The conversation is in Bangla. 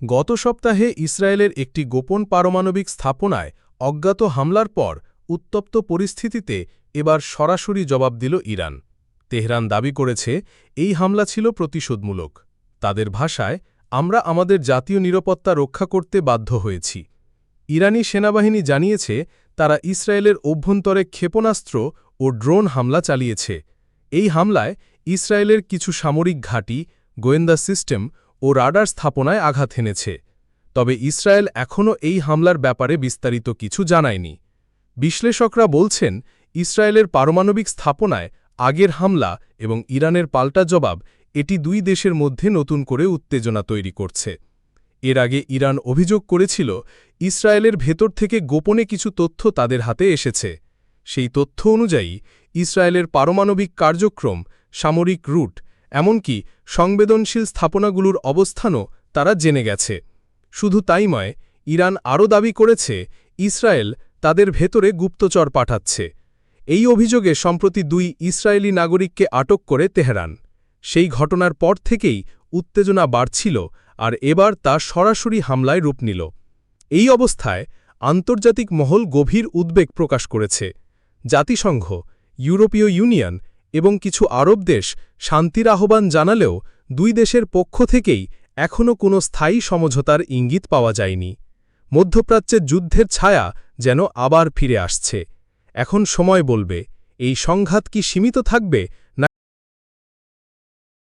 গত সপ্তাহে ইসরায়েলের একটি গোপন পারমাণবিক স্থাপনায় অজ্ঞাত হামলার পর উত্তপ্ত পরিস্থিতিতে এবার সরাসরি জবাব দিল ইরান। তেহরান দাবি করেছে, এই হামলা ছিল প্রতিশোধমূলক। তাদের ভাষায়, আমরা আমাদের জাতীয় নিরাপত্তা রক্ষা করতে বাধ্য হয়েছি। ইরানি সেনাবাহিনী জানিয়েছে, তারা ইসরায়েলের অভ্যন্তরে ক্ষেপণাস্ত্র ও ড্রোন হামলা চালিয়েছে। এই হামলায় ইসরায়েলের কিছু সামরিক ঘাঁটি, গোয়েন্দা সিস্টেম ও রাডার স্থাপনায় আঘাত হেনেছে। তবে ইসরায়েল এখনও এই হামলার ব্যাপারে বিস্তারিত কিছু জানায়নি। বিশ্লেষকরা বলছেন, ইসরায়েলের পারমাণবিক স্থাপনায় আগের হামলা এবং ইরানের পাল্টা জবাব এটি দুই দেশের মধ্যে নতুন করে উত্তেজনা তৈরি করছে। এর আগে ইরান অভিযোগ করেছিল, ইসরায়েলের ভেতর থেকে গোপনে কিছু তথ্য তাদের হাতে এসেছে। সেই তথ্য অনুযায়ী, ইসরায়েলের পারমাণবিক কার্যক্রম সামরিক রুট এমনকি সংবেদনশীল স্থাপনাগুলোর অবস্থানও তারা জেনে গেছে। শুধু তাই নয়, ইরান আরও দাবি করেছে, ইসরায়েল তাদের ভেতরে গুপ্তচর পাঠাচ্ছে। এই অভিযোগে সম্প্রতি দুই ইসরায়েলি নাগরিককে আটক করে তেহরান। সেই ঘটনার পর থেকেই উত্তেজনা বাড়ছিল আর এবার তা সরাসরি হামলায় রূপ নিল। এই অবস্থায় আন্তর্জাতিক মহল গভীর উদ্বেগ প্রকাশ করেছে। জাতিসংঘ, ইউরোপীয় ইউনিয়ন এবং কিছু আরব দেশ শান্তির আহ্বান জানালেও দুই দেশের পক্ষ থেকেই এখনও কোনো স্থায়ী সমঝোতার ইঙ্গিত পাওয়া যায়নি। মধ্যপ্রাচ্যের যুদ্ধের ছায়া যেন আবার ফিরে আসছে। এখন সময় বলবে, এই সংঘাত কি সীমিত থাকবে